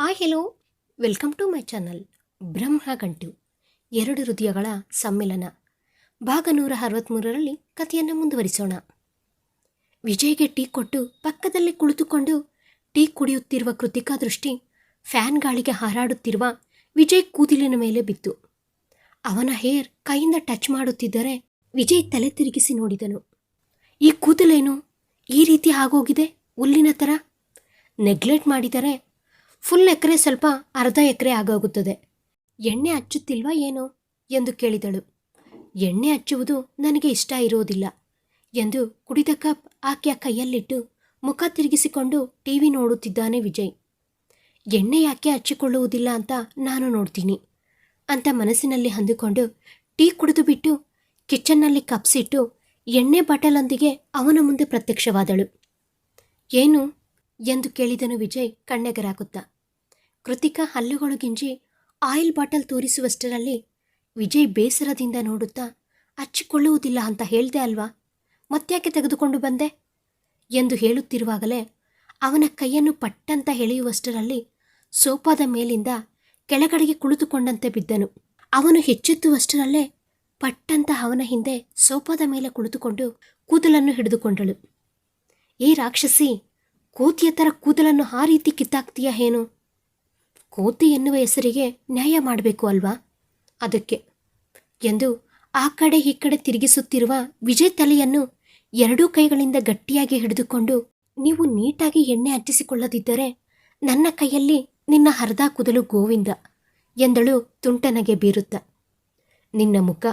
Hi hello welcome to my channel Brahma Gantu ಎರಡು ಹೃದಯಗಳ ಸಮ್ಮಿಲನ. ಭಾಗ ನೂರ ಅರವತ್ತ್ಮೂರರಲ್ಲಿ ಕಥೆಯನ್ನು ಮುಂದುವರಿಸೋಣ. ವಿಜಯ್ಗೆ ಟೀ ಕೊಟ್ಟು ಪಕ್ಕದಲ್ಲಿ ಕುಳಿತುಕೊಂಡು ಟೀ ಕುಡಿಯುತ್ತಿರುವ ಕೃತಿಕಾ ದೃಷ್ಟಿ ಫ್ಯಾನ್ ಗಾಳಿಗೆ ಹಾರಾಡುತ್ತಿರುವ ವಿಜಯ್ ಕೂದಲಿನ ಮೇಲೆ ಬಿತ್ತು. ಅವನ ಹೇರ್ ಕೈಯಿಂದ ಟಚ್ ಮಾಡುತ್ತಿದ್ದರೆ ವಿಜಯ್ ತಲೆ ತಿರುಗಿಸಿ ನೋಡಿದನು. ಈ ಕೂದಲೇನು ಈ ರೀತಿ ಆಗೋಗಿದೆ? ಹುಲ್ಲಿನ ಥರ ನೆಗ್ಲೆಕ್ಟ್ ಮಾಡಿದರೆ ಫುಲ್ ಎಕರೆ ಸ್ವಲ್ಪ ಅರ್ಧ ಎಕರೆ ಆಗೋಗುತ್ತದೆ. ಎಣ್ಣೆ ಹಚ್ಚುತ್ತಿಲ್ವಾ ಏನು? ಎಂದು ಕೇಳಿದಳು. ಎಣ್ಣೆ ಹಚ್ಚುವುದು ನನಗೆ ಇಷ್ಟ ಇರೋದಿಲ್ಲ ಎಂದು ಕುಡಿದ ಕಪ್ ಆಕೆಯ ಕೈಯಲ್ಲಿಟ್ಟು ಮುಖ ತಿರುಗಿಸಿಕೊಂಡು ಟಿವಿ ನೋಡುತ್ತಿದ್ದಾನೆ ವಿಜಯ್. ಎಣ್ಣೆ ಯಾಕೆ ಹಚ್ಚಿಕೊಳ್ಳುವುದಿಲ್ಲ ಅಂತ ನಾನು ನೋಡ್ತೀನಿ ಅಂತ ಮನಸ್ಸಿನಲ್ಲಿ ಅಂದುಕೊಂಡು ಟೀ ಕುಡಿದು ಬಿಟ್ಟು ಕಿಚನ್ನಲ್ಲಿ ಕಪ್ಸಿಟ್ಟು ಎಣ್ಣೆ ಬಾಟಲೊಂದಿಗೆ ಅವನ ಮುಂದೆ ಪ್ರತ್ಯಕ್ಷವಾದಳು. ಏನು? ಎಂದು ಕೇಳಿದನು ವಿಜಯ್ ಕಣ್ಣೆಗರಾಗುತ್ತಾ. ಕೃತಿಕಾ ಹಲ್ಲುಗಳು ಗಿಂಜಿ ಆಯಿಲ್ ಬಾಟಲ್ ತೋರಿಸುವಷ್ಟರಲ್ಲಿ ವಿಜಯ್ ಬೇಸರದಿಂದ ನೋಡುತ್ತಾ ಹಚ್ಚಿಕೊಳ್ಳುವುದಿಲ್ಲ ಅಂತ ಹೇಳ್ದೆ ಅಲ್ವಾ? ಮತ್ತ್ಯಾಕೆ ತೆಗೆದುಕೊಂಡು ಬಂದೆ? ಎಂದು ಹೇಳುತ್ತಿರುವಾಗಲೇ ಅವನ ಕೈಯನ್ನು ಪಟ್ಟಂತ ಎಳೆಯುವಷ್ಟರಲ್ಲಿ ಸೋಪಾದ ಮೇಲಿಂದ ಕೆಳಗಡೆಗೆ ಕುಳಿತುಕೊಂಡಂತೆ ಬಿದ್ದನು. ಅವನು ಹೆಚ್ಚೆತ್ತುವಷ್ಟರಲ್ಲೇ ಪಟ್ಟಂತ ಅವನ ಹಿಂದೆ ಸೋಪಾದ ಮೇಲೆ ಕುಳಿತುಕೊಂಡು ಕೂದಲನ್ನು ಹಿಡಿದುಕೊಂಡಳು. ಏ ರಾಕ್ಷಸಿ ಕೋತಿಯ ಥರ ಕೂದಲನ್ನು ಆ ರೀತಿ ಕಿತ್ತಾಕ್ತೀಯಾ ಏನು ಕೋತಿ ಎನ್ನುವ ಹೆಸರಿಗೆ ನ್ಯಾಯ ಮಾಡಬೇಕು ಅಲ್ವಾ? ಅದಕ್ಕೆ. ಎಂದು ಆ ಕಡೆ ಈ ಕಡೆ ತಿರುಗಿಸುತ್ತಿರುವ ವಿಜಯ್ ತಲೆಯನ್ನು ಎರಡೂ ಕೈಗಳಿಂದ ಗಟ್ಟಿಯಾಗಿ ಹಿಡಿದುಕೊಂಡು, ನೀವು ನೀಟಾಗಿ ಎಣ್ಣೆ ಹಚ್ಚಿಸಿಕೊಳ್ಳದಿದ್ದರೆ ನನ್ನ ಕೈಯಲ್ಲಿ ನಿನ್ನ ಹರಿದ ಕೂದಲು ಗೋವಿಂದ ಎಂದಳು ತುಂಟನಗೆ ಬೀರುತ್ತ. ನಿನ್ನ ಮುಖ,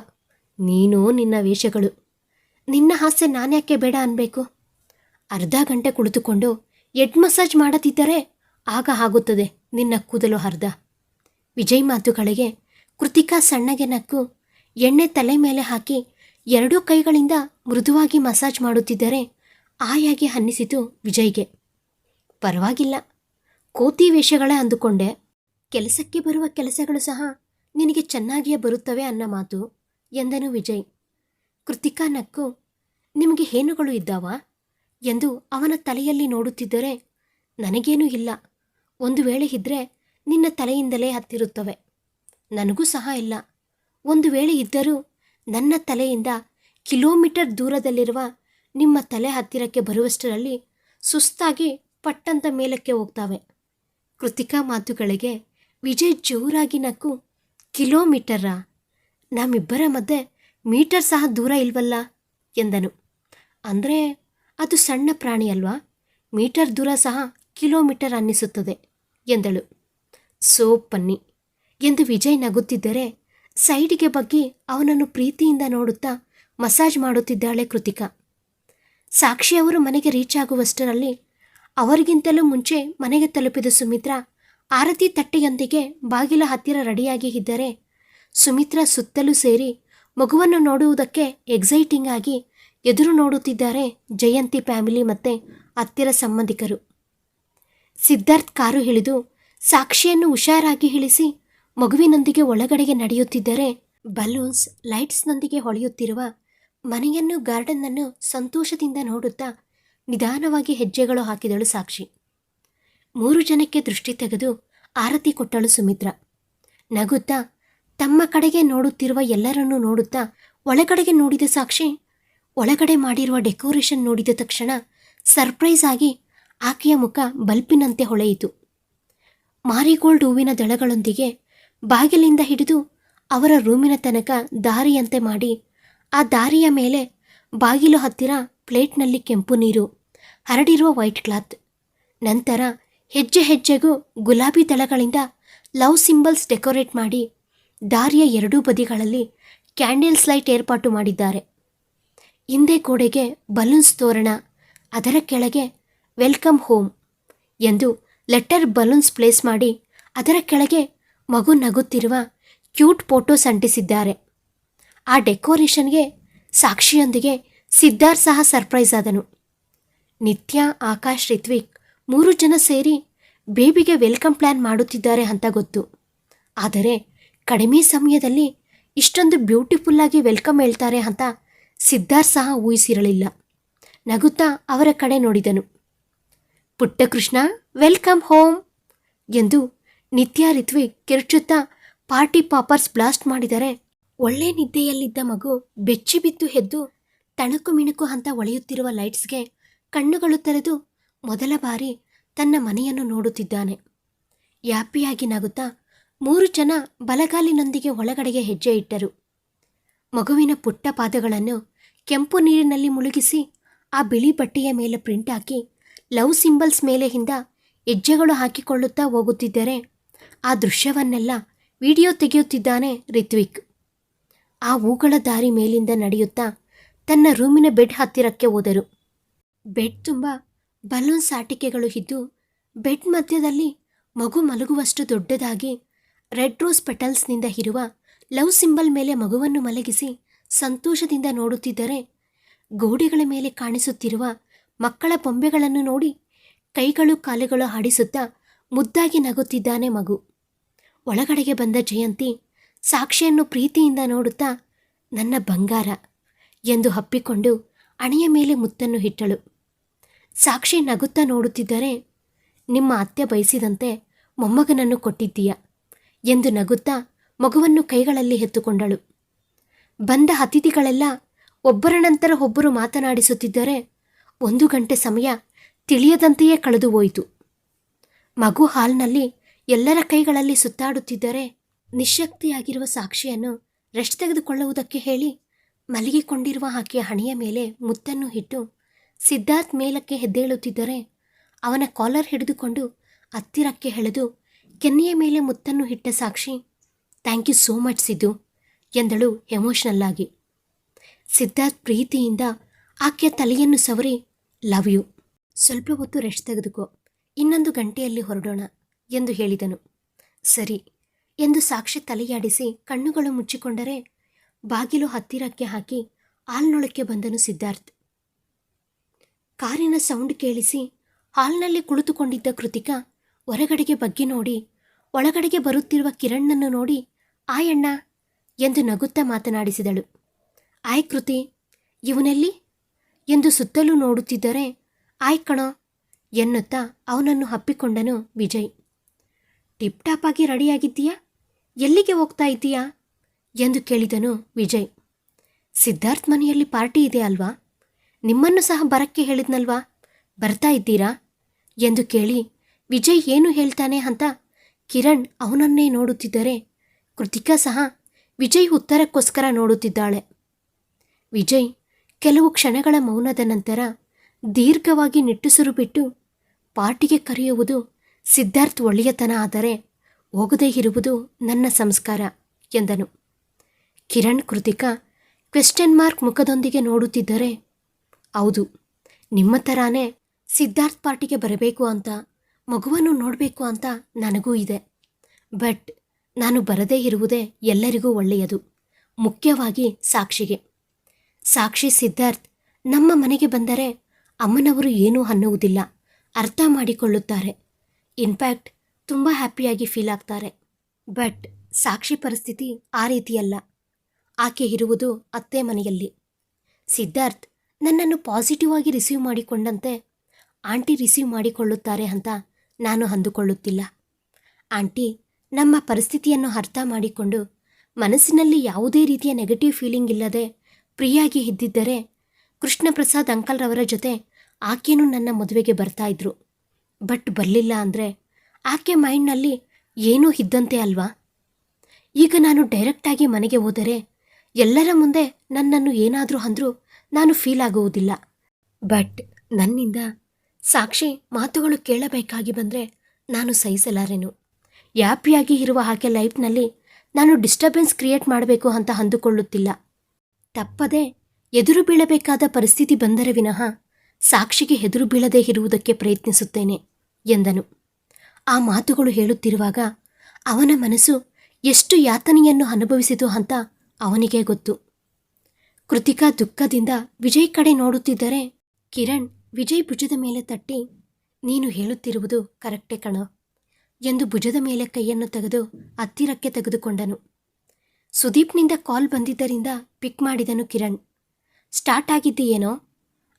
ನೀನೋ ನಿನ್ನ ವೇಷಗಳು. ನಿನ್ನ ಹಾಸ್ಯ ನಾನ್ಯಾಕೆ ಬೇಡ ಅನ್ಬೇಕು? ಅರ್ಧ ಗಂಟೆ ಕುಳಿತುಕೊಂಡು ಎಡ್ ಮಸಾಜ್ ಮಾಡದಿದ್ದರೆ ಆಗ ಆಗುತ್ತದೆ ನಿನ್ನ ಕೂದಲು ಹರ್ದ. ವಿಜಯ್ ಮಾತುಗಳಿಗೆ ಕೃತಿಕಾ ಸಣ್ಣಗೆ ನಕ್ಕು, ಎಣ್ಣೆ ತಲೆ ಮೇಲೆ ಹಾಕಿ ಎರಡೂ ಕೈಗಳಿಂದ ಮೃದುವಾಗಿ ಮಸಾಜ್ ಮಾಡುತ್ತಿದ್ದರೆ ಆಯಾಗಿ ಅನ್ನಿಸಿತು ವಿಜಯ್ಗೆ. ಪರವಾಗಿಲ್ಲ. ಕೋತಿ ವೇಷಗಳೇ ಅಂದುಕೊಂಡೆ. ಕೆಲಸಕ್ಕೆ ಬರುವ ಕೆಲಸಗಳು ಸಹ ನಿನಗೆ ಚೆನ್ನಾಗಿಯೇ ಬರುತ್ತವೆ ಅನ್ನ ಮಾತು ಎಂದನು ವಿಜಯ್. ಕೃತಿಕಾ ನಕ್ಕು, ನಿಮಗೆ ಹೇನುಗಳು ಇದ್ದಾವಾ? ಎಂದು ಅವನ ತಲೆಯಲ್ಲಿ ನೋಡುತ್ತಿದ್ದರೆ ನನಗೇನೂ ಇಲ್ಲ. ಒಂದು ವೇಳೆ ಇದ್ದರೆ ನಿನ್ನ ತಲೆಯಿಂದಲೇ ಹತ್ತಿರುತ್ತವೆ. ನನಗೂ ಸಹ ಇಲ್ಲ. ಒಂದು ವೇಳೆ ಇದ್ದರೂ ನನ್ನ ತಲೆಯಿಂದ ಕಿಲೋಮೀಟರ್ ದೂರದಲ್ಲಿರುವ ನಿಮ್ಮ ತಲೆ ಹತ್ತಿರಕ್ಕೆ ಬರುವಷ್ಟರಲ್ಲಿ ಸುಸ್ತಾಗಿ ಪಟ್ಟಂತ ಮೇಲಕ್ಕೆ ಹೋಗ್ತಾವೆ. ಕೃತಿಕಾ ಮಾತುಗಳಿಗೆ ವಿಜಯ್ ಜೋರಾಗಿ ನಕ್ಕು ಕಿಲೋಮೀಟರಾ ನಮ್ಮಿಬ್ಬರ ಮಧ್ಯೆ ಮೀಟರ್ ಸಹ ದೂರ ಇಲ್ವಲ್ಲ? ಎಂದನು. ಅಂದರೆ ಅದು ಸಣ್ಣ ಪ್ರಾಣಿ ಅಲ್ವಾ? ಮೀಟರ್ ದೂರ ಸಹ ಕಿಲೋಮೀಟರ್ ಅನ್ನಿಸುತ್ತದೆ, ಎಂದಳು. ಸೋ ಪನ್ನಿ, ಎಂದು ವಿಜಯ್ ನಗುತ್ತಿದ್ದರೆ ಸೈಡಿಗೆ ಬಗ್ಗೆ ಅವನನ್ನು ಪ್ರೀತಿಯಿಂದ ನೋಡುತ್ತಾ ಮಸಾಜ್ ಮಾಡುತ್ತಿದ್ದಾಳೆ ಕೃತಿಕಾ. ಸಾಕ್ಷಿ ಅವರು ಮನೆಗೆ ರೀಚ್ ಆಗುವಷ್ಟರಲ್ಲಿ ಅವರಿಗಿಂತಲೂ ಮುಂಚೆ ಮನೆಗೆ ತಲುಪಿದ ಸುಮಿತ್ರಾ ಆರತಿ ತಟ್ಟೆಯೊಂದಿಗೆ ಬಾಗಿಲ ಹತ್ತಿರ ರೆಡಿಯಾಗಿ ಇದ್ದರೆ ಸುಮಿತ್ರಾ ಸುತ್ತಲೂ ಸೇರಿ ಮಗುವನ್ನು ನೋಡುವುದಕ್ಕೆ ಎಕ್ಸೈಟಿಂಗ್ ಆಗಿ ಎದುರು ನೋಡುತ್ತಿದ್ದಾರೆ ಜಯಂತಿ ಫ್ಯಾಮಿಲಿ ಮತ್ತೆ ಹತ್ತಿರ ಸಂಬಂಧಿಕರು. ಸಿದ್ಧಾರ್ಥ್ ಕಾರು ಹಿಡಿದು ಸಾಕ್ಷಿಯನ್ನು ಹುಷಾರಾಗಿ ಇಳಿಸಿ ಮಗುವಿನೊಂದಿಗೆ ಒಳಗಡೆಗೆ ನಡೆಯುತ್ತಿದ್ದರೆ ಬಲೂನ್ಸ್ ಲೈಟ್ಸ್ನೊಂದಿಗೆ ಹೊಳೆಯುತ್ತಿರುವ ಮನೆಯನ್ನು ಗಾರ್ಡನ್ನನ್ನು ಸಂತೋಷದಿಂದ ನೋಡುತ್ತಾ ನಿಧಾನವಾಗಿ ಹೆಜ್ಜೆಗಳು ಹಾಕಿದಳು ಸಾಕ್ಷಿ. ಮೂರು ಜನಕ್ಕೆ ದೃಷ್ಟಿ ತೆಗೆದು ಆರತಿ ಕೊಟ್ಟಳು ಸುಮಿತ್ರ. ನಗುತ್ತಾ ತಮ್ಮ ಕಡೆಗೆ ನೋಡುತ್ತಿರುವ ಎಲ್ಲರನ್ನೂ ನೋಡುತ್ತಾ ಒಳಗಡೆಗೆ ನೋಡಿದ ಸಾಕ್ಷಿ ಒಳಗಡೆ ಮಾಡಿರುವ ಡೆಕೋರೇಷನ್ ನೋಡಿದ ತಕ್ಷಣ ಸರ್ಪ್ರೈಸ್ ಆಗಿ ಆಕೆಯ ಮುಖ ಬಲ್ಪಿನಂತೆ ಹೊಳೆಯಿತು. ಮಾರಿಗೋಲ್ಡ್ ಹೂವಿನ ದಳಗಳೊಂದಿಗೆ ಬಾಗಿಲಿಂದ ಹಿಡಿದು ಅವರ ರೂಮಿನ ತನಕ ದಾರಿಯಂತೆ ಮಾಡಿ ಆ ದಾರಿಯ ಮೇಲೆ ಬಾಗಿಲು ಹತ್ತಿರ ಪ್ಲೇಟ್ನಲ್ಲಿ ಕೆಂಪು ನೀರು, ಹರಡಿರುವ ವೈಟ್ ಕ್ಲಾತ್, ನಂತರ ಹೆಜ್ಜೆ ಹೆಜ್ಜೆಗೂ ಗುಲಾಬಿ ದಳಗಳಿಂದ ಲವ್ ಸಿಂಬಲ್ಸ್ ಡೆಕೋರೇಟ್ ಮಾಡಿ ದಾರಿಯ ಎರಡೂ ಬದಿಗಳಲ್ಲಿ ಕ್ಯಾಂಡಲ್ಸ್ ಲೈಟ್ ಏರ್ಪಾಟು ಮಾಡಿದ್ದಾರೆ. ಹಿಂದೆ ಗೋಡೆಗೆ ಬಲೂನ್ಸ್ ತೋರಣ, ಅದರ ಕೆಳಗೆ ವೆಲ್ಕಮ್ ಹೋಮ್ ಎಂದು ಲೆಟರ್ ಬಲೂನ್ಸ್ ಪ್ಲೇಸ್ ಮಾಡಿ ಅದರ ಕೆಳಗೆ ಮಗು ನಗುತ್ತಿರುವ ಕ್ಯೂಟ್ ಫೋಟೋಸ್ ಅಂಟಿಸಿದ್ದಾರೆ. ಆ ಡೆಕೋರೇಷನ್ಗೆ ಸಾಕ್ಷಿಯೊಂದಿಗೆ ಸಿದ್ಧಾರ್ಥ್ ಸಹ ಸರ್ಪ್ರೈಸ್ ಆದನು. ನಿತ್ಯ, ಆಕಾಶ್, ರಿತ್ವಿಕ್ ಮೂರು ಜನ ಸೇರಿ ಬೇಬಿಗೆ ವೆಲ್ಕಮ್ ಪ್ಲ್ಯಾನ್ ಮಾಡುತ್ತಿದ್ದಾರೆ ಅಂತ ಗೊತ್ತು. ಆದರೆ ಕಡಿಮೆ ಸಮಯದಲ್ಲಿ ಇಷ್ಟೊಂದು ಬ್ಯೂಟಿಫುಲ್ಲಾಗಿ ವೆಲ್ಕಮ್ ಹೇಳ್ತಾರೆ ಅಂತ ಸಿದ್ಧಾರ್ಥ್ ಸಹ ಊಹಿಸಿರಲಿಲ್ಲ. ನಗುತ್ತಾ ಅವರ ಕಡೆ ನೋಡಿದನು. ಪುಟ್ಟಕೃಷ್ಣ, ವೆಲ್ಕಮ್ ಹೋಮ್ ಎಂದು ನಿತ್ಯ ರಿತ್ವಿ ಕಿರುಚುತ್ತಾ ಪಾರ್ಟಿ ಪಾಪರ್ಸ್ ಬ್ಲಾಸ್ಟ್ ಮಾಡಿದರೆ ಒಳ್ಳೆ ನಿದ್ದೆಯಲ್ಲಿದ್ದ ಮಗು ಬೆಚ್ಚಿ ಬಿದ್ದು ಎದ್ದು ತಣುಕು ಮಿಣುಕು ಅಂತ ಒಳೆಯುತ್ತಿರುವ ಲೈಟ್ಸ್ಗೆ ಕಣ್ಣುಗಳು ತೆರೆದು ಮೊದಲ ಬಾರಿ ತನ್ನ ಮನೆಯನ್ನು ನೋಡುತ್ತಿದ್ದಾನೆ. ಯಾಪಿಯಾಗಿ ನಗುತ್ತಾ ಮೂರು ಜನ ಬಲಗಾಲಿನೊಂದಿಗೆ ಒಳಗಡೆಗೆ ಹೆಜ್ಜೆ ಇಟ್ಟರು. ಮಗುವಿನ ಪುಟ್ಟ ಪಾದಗಳನ್ನು ಕೆಂಪು ನೀರಿನಲ್ಲಿ ಮುಳುಗಿಸಿ ಆ ಬಿಳಿ ಬಟ್ಟೆಯ ಮೇಲೆ ಪ್ರಿಂಟ್ ಹಾಕಿ ಲವ್ ಸಿಂಬಲ್ಸ್ ಮೇಲೆ ಹಿಂದ ಹೆಜ್ಜೆಗಳು ಹಾಕಿಕೊಳ್ಳುತ್ತಾ ಹೋಗುತ್ತಿದ್ದರೆ ಆ ದೃಶ್ಯವನ್ನೆಲ್ಲ ವಿಡಿಯೋ ತೆಗೆಯುತ್ತಿದ್ದಾನೆ ರಿತ್ವಿಕ್. ಆ ಹೂಗಳ ದಾರಿ ಮೇಲಿಂದ ನಡೆಯುತ್ತಾ ತನ್ನ ರೂಮಿನ ಬೆಡ್ ಹತ್ತಿರಕ್ಕೆ ಹೋದರು. ಬೆಡ್ ತುಂಬ ಬಲೂನ್ಸ್ ಆಟಿಕೆಗಳು ಇದ್ದು ಬೆಡ್ ಮಧ್ಯದಲ್ಲಿ ಮಗು ಮಲಗುವಷ್ಟು ದೊಡ್ಡದಾಗಿ ರೆಡ್ ರೋಸ್ ಪೆಟಲ್ಸ್ನಿಂದ ಇರುವ ಲವ್ ಸಿಂಬಲ್ ಮೇಲೆ ಮಗುವನ್ನು ಮಲಗಿಸಿ ಸಂತೋಷದಿಂದ ನೋಡುತ್ತಿದ್ದರೆ ಗೋಡೆಗಳ ಮೇಲೆ ಕಾಣಿಸುತ್ತಿರುವ ಮಕ್ಕಳ ಬೊಂಬೆಗಳನ್ನು ನೋಡಿ ಕೈಗಳು ಕಾಲುಗಳು ಹಾಡಿಸುತ್ತಾ ಮುದ್ದಾಗಿ ನಗುತ್ತಿದ್ದಾನೆ ಮಗು. ಒಳಗಡೆಗೆ ಬಂದ ಜಯಂತಿ ಸಾಕ್ಷಿಯನ್ನು ಪ್ರೀತಿಯಿಂದ ನೋಡುತ್ತಾ ನನ್ನ ಬಂಗಾರ ಎಂದು ಹಪ್ಪಿಕೊಂಡು ಅಣೆಯ ಮೇಲೆ ಮುತ್ತನ್ನು ಇಟ್ಟಳು. ಸಾಕ್ಷಿ ನಗುತ್ತಾ ನೋಡುತ್ತಿದ್ದರೆ ನಿಮ್ಮ ಅತ್ತೆ ಬಯಸಿದಂತೆ ಮೊಮ್ಮಗನನ್ನು ಕೊಟ್ಟಿದ್ದೀಯ ಎಂದು ನಗುತ್ತಾ ಮಗುವನ್ನು ಕೈಗಳಲ್ಲಿ ಎತ್ತುಕೊಂಡಳು. ಬಂದ ಅತಿಥಿಗಳೆಲ್ಲ ಒಬ್ಬರ ನಂತರ ಒಬ್ಬರು ಮಾತನಾಡಿಸುತ್ತಿದ್ದರೆ ಒಂದು ಗಂಟೆ ಸಮಯ ತಿಳಿಯದಂತೆಯೇ ಕಳೆದು ಹೋಯಿತು. ಮಗು ಹಾಲ್ನಲ್ಲಿ ಎಲ್ಲರ ಕೈಗಳಲ್ಲಿ ಸುತ್ತಾಡುತ್ತಿದ್ದರೆ ನಿಶಕ್ತಿಯಾಗಿರುವ ಸಾಕ್ಷಿಯನ್ನು ರೆಸ್ಟ್ ತೆಗೆದುಕೊಳ್ಳುವುದಕ್ಕೆ ಹೇಳಿ ಮಲಗಿಕೊಂಡಿರುವ ಆಕೆಯ ಹಣೆಯ ಮೇಲೆ ಮುತ್ತನ್ನು ಇಟ್ಟು ಸಿದ್ಧಾರ್ಥ್ ಮೇಲಕ್ಕೆ ಹೆದ್ದೇಳುತ್ತಿದ್ದರೆ ಅವನ ಕಾಲರ್ ಹಿಡಿದುಕೊಂಡು ಹತ್ತಿರಕ್ಕೆ ಎಳೆದು ಕೆನ್ನೆಯ ಮೇಲೆ ಮುತ್ತನ್ನು ಇಟ್ಟ Sakshi thank you so much Siddu ಎಂದಳು ಎಮೋಷನಲ್ ಆಗಿ. ಸಿದ್ಧಾರ್ಥ್ ಪ್ರೀತಿಯಿಂದ ಆಕೆಯ ತಲೆಯನ್ನು ಸವರಿ, ಲವ್ ಯು. ಸ್ವಲ್ಪ ಹೊತ್ತು ರೆಸ್ಟ್ ತೆಗೆದುಕೋ. ಇನ್ನೊಂದು ಗಂಟೆಯಲ್ಲಿ ಹೊರಡೋಣ, ಎಂದು ಹೇಳಿದನು. ಸರಿ, ಎಂದು ಸಾಕ್ಷಿ ತಲೆಯಾಡಿಸಿ ಕಣ್ಣುಗಳು ಮುಚ್ಚಿಕೊಂಡರೆ ಬಾಗಿಲು ಹತ್ತಿರಕ್ಕೆ ಹಾಕಿ ಹಾಲ್ನೊಳಕ್ಕೆ ಬಂದನು ಸಿದ್ಧಾರ್ಥ್. ಕಾರಿನ ಸೌಂಡ್ ಕೇಳಿಸಿ ಹಾಲ್ನಲ್ಲಿ ಕುಳಿತುಕೊಂಡಿದ್ದ ಕೃತಿಕಾ ಹೊರಗಡೆಗೆ ಬಗ್ಗಿ ನೋಡಿ, ಒಳಗಡೆಗೆ ಬರುತ್ತಿರುವ ಕಿರಣ್ಣನ್ನು ನೋಡಿ ಆಯಣ್ಣ ಎಂದು ನಗುತ್ತಾ ಮಾತನಾಡಿಸಿದಳು. ಆಯ್ ಕೃತಿ, ಇವನೆಲ್ಲಿ? ಎಂದು ಸುತ್ತಲೂ ನೋಡುತ್ತಿದ್ದರೆ, ಆಯ್ ಕಣ ಎನ್ನುತ್ತಾ ಅವನನ್ನು ಹಪ್ಪಿಕೊಂಡನು ವಿಜಯ್. ಟಿಪ್ ಟಾಪ್ ಆಗಿ ರೆಡಿಯಾಗಿದ್ದೀಯಾ? ಎಲ್ಲಿಗೆ ಹೋಗ್ತಾ ಇದ್ದೀಯಾ? ಎಂದು ಕೇಳಿದನು ವಿಜಯ್. ಸಿದ್ಧಾರ್ಥ್ ಮನೆಯಲ್ಲಿ ಪಾರ್ಟಿ ಇದೆ ಅಲ್ವಾ? ನಿಮ್ಮನ್ನು ಸಹ ಬರಕ್ಕೆ ಹೇಳಿದ್ನಲ್ವಾ? ಬರ್ತಾ ಇದ್ದೀರಾ? ಎಂದು ಕೇಳಿ ವಿಜಯ್ ಏನು ಹೇಳ್ತಾನೆ ಅಂತ ಕಿರಣ್ ಅವನನ್ನೇ ನೋಡುತ್ತಿದ್ದರೆ ಕೃತಿಕಾ ಸಹ ವಿಜಯ್ ಉತ್ತರಕ್ಕೋಸ್ಕರ ನೋಡುತ್ತಿದ್ದಾಳೆ. ವಿಜಯ್ ಕೆಲವು ಕ್ಷಣಗಳ ಮೌನದ ನಂತರ ದೀರ್ಘವಾಗಿ ನಿಟ್ಟುಸಿರು ಬಿಟ್ಟು ಪಾರ್ಟಿಗೆ ಕರೆಯುವುದು ಸಿದ್ಧಾರ್ಥ್ ಒಳ್ಳೆಯತನ ಆದರೆ ಹೋಗದೇ ಇರುವುದು ನನ್ನ ಸಂಸ್ಕಾರ ಎಂದನು. ಕಿರಣ್ ಕೃತಿಕಾ ಕ್ವೆಶ್ಚನ್ ಮಾರ್ಕ್ ಮುಖದೊಂದಿಗೆ ನೋಡುತ್ತಿದ್ದರೆ, ಹೌದು, ನಿಮ್ಮ ಥರಾನೇ ಸಿದ್ಧಾರ್ಥ್ ಪಾರ್ಟಿಗೆ ಬರಬೇಕು ಅಂತ, ಮಗುವನ್ನು ನೋಡಬೇಕು ಅಂತ ನನಗೂ ಇದೆ. ಬಟ್ ನಾನು ಬರದೇ ಇರುವುದೇ ಎಲ್ಲರಿಗೂ ಒಳ್ಳೆಯದು. ಮುಖ್ಯವಾಗಿ ಸಾಕ್ಷಿಗೆ. ಸಾಕ್ಷಿ ಸಿದ್ಧಾರ್ಥ್, ನಮ್ಮ ಮನೆಗೆ ಬಂದರೆ ಅಮ್ಮನವರು ಏನೂ ಅನ್ನುವುದಿಲ್ಲ, ಅರ್ಥ ಮಾಡಿಕೊಳ್ಳುತ್ತಾರೆ. ಇನ್ಫ್ಯಾಕ್ಟ್, ತುಂಬ ಹ್ಯಾಪಿಯಾಗಿ ಫೀಲ್ ಆಗ್ತಾರೆ. ಬಟ್, ಸಾಕ್ಷಿ ಪರಿಸ್ಥಿತಿ ಆ ರೀತಿಯಲ್ಲ. ಆಕೆ ಇರುವುದು ಅತ್ತೆ ಮನೆಯಲ್ಲಿ. ಸಿದ್ಧಾರ್ಥ್, ನನ್ನನ್ನು ಪಾಸಿಟಿವ್ ಆಗಿ ರಿಸೀವ್ ಮಾಡಿಕೊಂಡಂತೆ ಆಂಟಿ ರಿಸೀವ್ ಮಾಡಿಕೊಳ್ಳುತ್ತಾರೆ ಅಂತ ನಾನು ಅಂದುಕೊಳ್ಳುತ್ತಿಲ್ಲ. ಆಂಟಿ ನಮ್ಮ ಪರಿಸ್ಥಿತಿಯನ್ನು ಅರ್ಥ ಮಾಡಿಕೊಂಡು ಮನಸ್ಸಿನಲ್ಲಿ ಯಾವುದೇ ರೀತಿಯ ನೆಗೆಟಿವ್ ಫೀಲಿಂಗ್ ಇಲ್ಲದೆ ಫ್ರೀಯಾಗಿ ಇದ್ದಿದ್ದರೆ ಕೃಷ್ಣ ಪ್ರಸಾದ್ ಅಂಕಲ್ರವರ ಜೊತೆ ಆಕೆಯೂ ನನ್ನ ಮದುವೆಗೆ ಬರ್ತಾ ಇದ್ರು. ಬಟ್ ಬರಲಿಲ್ಲ ಅಂದರೆ ಆಕೆ ಮೈಂಡ್ನಲ್ಲಿ ಏನೂ ಇದ್ದಂತೆ ಅಲ್ವಾ? ಈಗ ನಾನು ಡೈರೆಕ್ಟಾಗಿ ಮನೆಗೆ ಹೋದರೆ ಎಲ್ಲರ ಮುಂದೆ ನನ್ನನ್ನು ಏನಾದರೂ ಅಂದರೂ ನಾನು ಫೀಲ್ ಆಗುವುದಿಲ್ಲ. ಬಟ್ ನನ್ನಿಂದ ಸಾಕ್ಷಿ ಮಾತುಗಳು ಕೇಳಬೇಕಾಗಿ ಬಂದರೆ ನಾನು ಸಹಿಸಲಾರೆನು. ಯಾಪಿಯಾಗಿ ಇರುವ ಹಾಗೆ ಲೈಫ್ನಲ್ಲಿ ನಾನು ಡಿಸ್ಟರ್ಬೆನ್ಸ್ ಕ್ರಿಯೇಟ್ ಮಾಡಬೇಕು ಅಂತ ಅಂದುಕೊಳ್ಳುತ್ತಿಲ್ಲ. ತಪ್ಪದೆ ಎದುರು ಬೀಳಬೇಕಾದ ಪರಿಸ್ಥಿತಿ ಬಂದರೆ ವಿನಃ ಸಾಕ್ಷಿಗೆ ಎದುರು ಬೀಳದೇ ಇರುವುದಕ್ಕೆ ಪ್ರಯತ್ನಿಸುತ್ತೇನೆ, ಎಂದನು. ಆ ಮಾತುಗಳು ಹೇಳುತ್ತಿರುವಾಗ ಅವನ ಮನಸ್ಸು ಎಷ್ಟು ಯಾತನೆಯನ್ನು ಅನುಭವಿಸಿತು ಅಂತ ಅವನಿಗೆ ಗೊತ್ತು. ಕೃತಿಕಾ ದುಃಖದಿಂದ ವಿಜಯ್ ಕಡೆ ನೋಡುತ್ತಿದ್ದರೆ ಕಿರಣ್ ವಿಜಯ್ ಭುಜದ ಮೇಲೆ ತಟ್ಟಿ, ನೀನು ಹೇಳುತ್ತಿರುವುದು ಕರೆಕ್ಟೇ ಕಣೋ ಎಂದು ಭುಜದ ಮೇಲೆ ಕೈಯನ್ನು ತೆಗೆದು ಹತ್ತಿರಕ್ಕೆ ತೆಗೆದುಕೊಂಡನು. ಸುದೀಪ್ನಿಂದ ಕಾಲ್ ಬಂದಿದ್ದರಿಂದ ಪಿಕ್ ಮಾಡಿದನು ಕಿರಣ್. ಸ್ಟಾರ್ಟ್ ಆಗಿದ್ದೀಯೇನೋ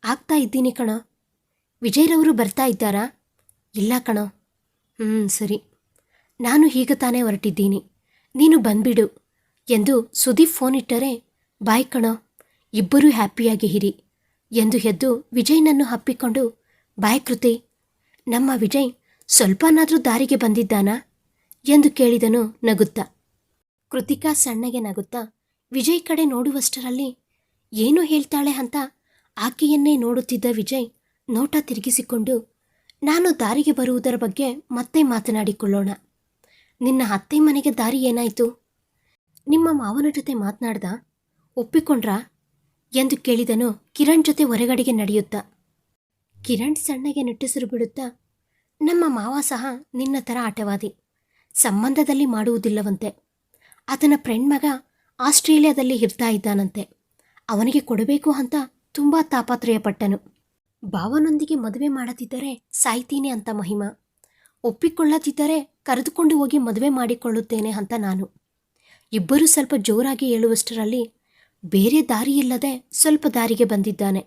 ಆಗ್ತಾ ಇದ್ದೀನಿ ಕಣೋ. ವಿಜಯ್ರವರು ಬರ್ತಾ ಇದ್ದಾರಾ? ಇಲ್ಲ ಕಣೋ. ಹ್ಞೂ ಸರಿ. ನಾನು ಹೀಗ ತಾನೇ ಹೊರಟಿದ್ದೀನಿ. ನೀನು ಬಂದ್ಬಿಡು ಎಂದು ಸುದೀಪ್ ಫೋನ್ ಇಟ್ಟರೆ, ಬಾಯ್ ಕಣೋ. ಇಬ್ಬರೂ ಹ್ಯಾಪಿಯಾಗಿ ಹಿರಿ ಎಂದು ಎದ್ದು ವಿಜಯ್ನನ್ನು ಹಪ್ಪಿಕೊಂಡು ಬಾಯ್ ಕೃತಿ. ನಮ್ಮ ವಿಜಯ್ ಸ್ವಲ್ಪನಾದರೂ ದಾರಿಗೆ ಬಂದಿದ್ದಾನಾ? ಎಂದು ಕೇಳಿದನು ನಗುತ್ತಾ. ಕೃತಿಕಾ ಸಣ್ಣಗೆ ನಗುತ್ತಾ, ವಿಜಯ್ ಕಡೆ ನೋಡುವಷ್ಟರಲ್ಲಿ ಏನು ಹೇಳ್ತಾಳೆ ಅಂತ ಆಕೆಯನ್ನೇ ನೋಡುತ್ತಿದ್ದ ವಿಜಯ್ ನೋಟ ತಿರುಗಿಸಿಕೊಂಡು, ನಾನು ದಾರಿಗೆ ಬರುವುದರ ಬಗ್ಗೆ ಮತ್ತೆ ಮಾತನಾಡಿಕೊಳ್ಳೋಣ. ನಿನ್ನ ಅತ್ತೆ ಮನೆಗೆ ದಾರಿ ಏನಾಯಿತು? ನಿಮ್ಮ ಮಾವನ ಜೊತೆ ಮಾತನಾಡ್ದ? ಒಪ್ಪಿಕೊಂಡ್ರಾ? ಎಂದು ಕೇಳಿದನು ಕಿರಣ್ ಜೊತೆ ಹೊರಗಡೆಗೆ ನಡೆಯುತ್ತಾ. ಕಿರಣ್ ಸಣ್ಣಗೆ ನಿಟ್ಟುಸಿರು ಬಿಡುತ್ತಾ ನಮ್ಮ ಮಾವ ಸಹ ನಿನ್ನ ಥರ ಆಟವಾದಿ. ಸಂಬಂಧದಲ್ಲಿ ಮಾಡುವುದಿಲ್ಲವಂತೆ. ಆತನ ಫ್ರೆಂಡ್ ಮಗ ಆಸ್ಟ್ರೇಲಿಯಾದಲ್ಲಿ ಇರ್ತಾ ಇದ್ದಾನಂತೆ. ಅವನಿಗೆ ಕೊಡಬೇಕು ಅಂತ ತುಂಬ ತಾಪತ್ರಯಪಟ್ಟನು. ಭಾವನೊಂದಿಗೆ ಮದುವೆ ಮಾಡದಿದ್ದರೆ ಸಾಯ್ತೀನಿ ಅಂತ ಮಹಿಮಾ. ಒಪ್ಪಿಕೊಳ್ಳದಿದ್ದರೆ ಕರೆದುಕೊಂಡು ಹೋಗಿ ಮದುವೆ ಮಾಡಿಕೊಳ್ಳುತ್ತೇನೆ ಅಂತ ನಾನು. ಇಬ್ಬರೂ ಸ್ವಲ್ಪ ಜೋರಾಗಿ ಹೇಳುವಷ್ಟರಲ್ಲಿ ಬೇರೆ ದಾರಿಯಿಲ್ಲದೆ ಸ್ವಲ್ಪ ದಾರಿಗೆ ಬಂದಿದ್ದಾನೆ.